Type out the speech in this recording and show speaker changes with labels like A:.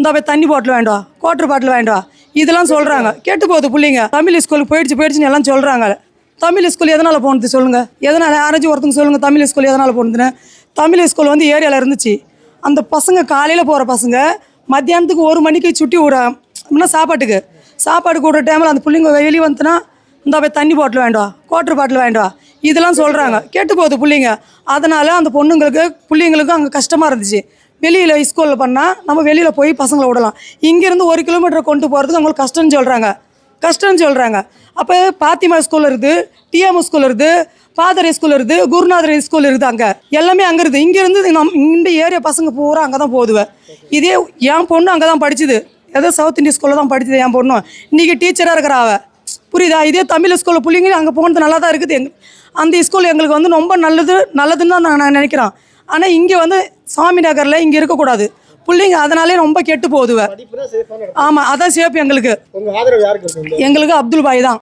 A: இந்த போய் தண்ணி பாட்டில் வாங்கிட்டு வா குவாட்டர் பாட்டில் வாங்கிட்டு வா. இதெல்லாம் சொல்கிறாங்க கெட்டு போகுது பிள்ளைங்க. தமிழ் ஸ்கூலுக்கு போயிடுச்சு போயிடுச்சுன்னு எல்லாம் சொல்கிறாங்க தமிழ் ஸ்கூல் எதனால் போனது சொல்லுங்கள் எதனால்? யாராச்சும் ஒருத்தங்க சொல்லுங்கள் தமிழ் ஸ்கூல் எதனால் போனதுன்னு. தமிழ் ஸ்கூல் வந்து ஏரியாவில் இருந்துச்சு. அந்த பசங்க காலையில் போகிற பசங்க மத்தியானத்துக்கு ஒரு மணிக்கு சுட்டி விட அப்படின்னா சாப்பாட்டுக்கு. சாப்பாடு கூடுற டைமில் அந்த பிள்ளைங்க வெளியே வந்துன்னா இந்த போய் தண்ணி பாட்டில் வாங்கிட்டு வா குவாட்டர் பாட்டில் வாங்கிட்டு வா. இதெல்லாம் சொல்கிறாங்க கெட்டு போகுது பிள்ளைங்க. அதனால் அந்த பொண்ணுங்களுக்கு பிள்ளைங்களுக்கும் அங்கே கஷ்டமாக இருந்துச்சு. வெளியில் ஸ்கூலில் பண்ணால் நம்ம வெளியில் போய் பசங்களை விடலாம். இங்கேருந்து ஒரு கிலோமீட்டர் கொண்டு போகிறதுக்கு அவங்களுக்கு கஷ்டம்னு சொல்கிறாங்க கஷ்டம்னு சொல்கிறாங்க அப்போ பாத்திமா ஸ்கூல் இருக்குது டிஎம் ஸ்கூல் இருக்குது பாதரை ஸ்கூல் இருக்குது குருநாதர் ஸ்கூல் இருக்குது அங்கே. எல்லாமே அங்கே இருக்குது. இங்கேருந்து நம் இந்த ஏரியா பசங்க பூரா அங்கே தான் போதுவ இதே என் பொண்ணு அங்கே தான் படிச்சுது. ஏதோ சவுத் இந்தியா ஸ்கூலில் தான் படிச்சுது என் பொண்ணும் இன்றைக்கி டீச்சராக இருக்கிற அவ. புரியுதா? இதே தமிழ் ஸ்கூலில் பிள்ளைங்க அங்கே போனது நல்லா தான் இருக்குது. எங் அந்த ஸ்கூல் எங்களுக்கு வந்து ரொம்ப நல்லது நல்லதுன்னு தான் நான் நினைக்கிறேன். ஆனால் இங்கே வந்து சாமி நகரில் இங்கே இருக்கக்கூடாது. பிள்ளைங்க அதனாலே ரொம்ப கெட்டு போகுதுவ. ஆமாம் அதான் சேஃப் எங்களுக்கு. எங்களுக்கு அப்துல் பாய் தான்.